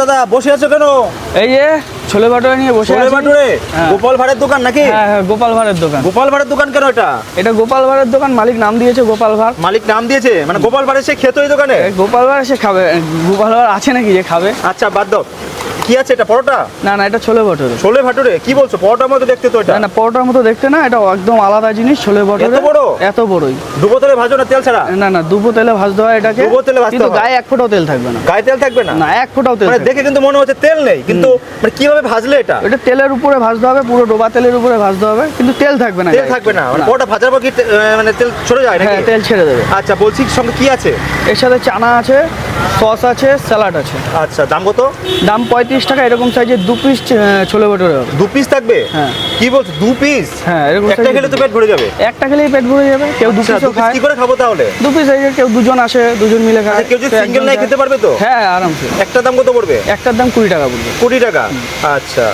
দাদা বসে আছো কেন? এই যে ছোলে ভাটুরে নিয়ে বসে ছোলে ভাটুরে? হ্যাঁ। গোপাল ভাড়ের দোকান নাকি? হ্যাঁ হ্যাঁ গোপাল ভাড়ের দোকান। গোপাল ভাড়ের দোকান কেন এটা? এটা গোপাল ভাড়ের দোকান মালিক নাম দিয়েছে গোপাল ভাড়। মালিক নাম দিয়েছে? মানে গোপাল ভাড়ের সে খেতো এই দোকানে? গোপাল ভাড় সে খাবে গোপাল ভাড় আছে নাকি যে খাবে? আচ্ছা বাদ দাও। কি আছে এটা পরোটা? না না এটা ছোলে ভাটুরে। ছোলে ভাটুরে? কি বলছো পরোটার মতো দেখতে তো এটা। না পরোটার মতো দেখতে না এটা একদম আলাদা জিনিস ছোলে ভাটুরে। এত বড়? এত বড়ই। ডুবো তেলে ভাজো না তেল ছাড়া? না না দুপো তেলে ভাজতে হয় এটাকে ডুবো তেলে ভাজতে কিন্তু গায়ে এক ফোঁটাও তেল থাকবে না। গায়ে তেল থাকবে না? না এক ফোঁটাও তেল মানে দেখে কিন্তু মনে হচ্ছে তেল নেই কিন্তু মানে কীভাবে ভাজলে এটা? এটা তেলের উপরে ভাজতে হবে পুরো ডোবা তেলের উপরে ভাজতে হবে কিন্তু তেল থাকবে না তেল থাকবে না মানে ওটা ভাজার পর কি তে- মানে তেল ছড়ে যায় নাকি? হ্যাঁ তেল ছেড়ে দেবে। আচ্ছা বলছি সঙ্গে কি আছে? এর সাথে চানা আছে সস আছে স্যালাড আছে। আচ্ছা দাম কত? দাম পঁয়ত্রিশ টাকা এরকম সাইজের দু পিস ছোলে ভটুরে হবে। দু পিস থাকবে? হ্যাঁ। কি বলছো দু পিস হ্যাঁ এরকম একটা খেলে তো পেট ভরে যাবে। একটা খেলেই পেট ভরে যাবে কেউ দু আচ্ছা, পিস খায়। কি করে খাব তাহলে? দু পিস এই কেউ দুজন আসে দুজন মিলে খায়। আচ্ছা, কেউ যদি সিঙ্গেল নাই খেতে পারবে তো? হ্যাঁ আরামসে। একটা দাম কত পড়বে? একটার দাম কুড়ি টাকা পড়বে। কোটি টাকা। আচ্ছা।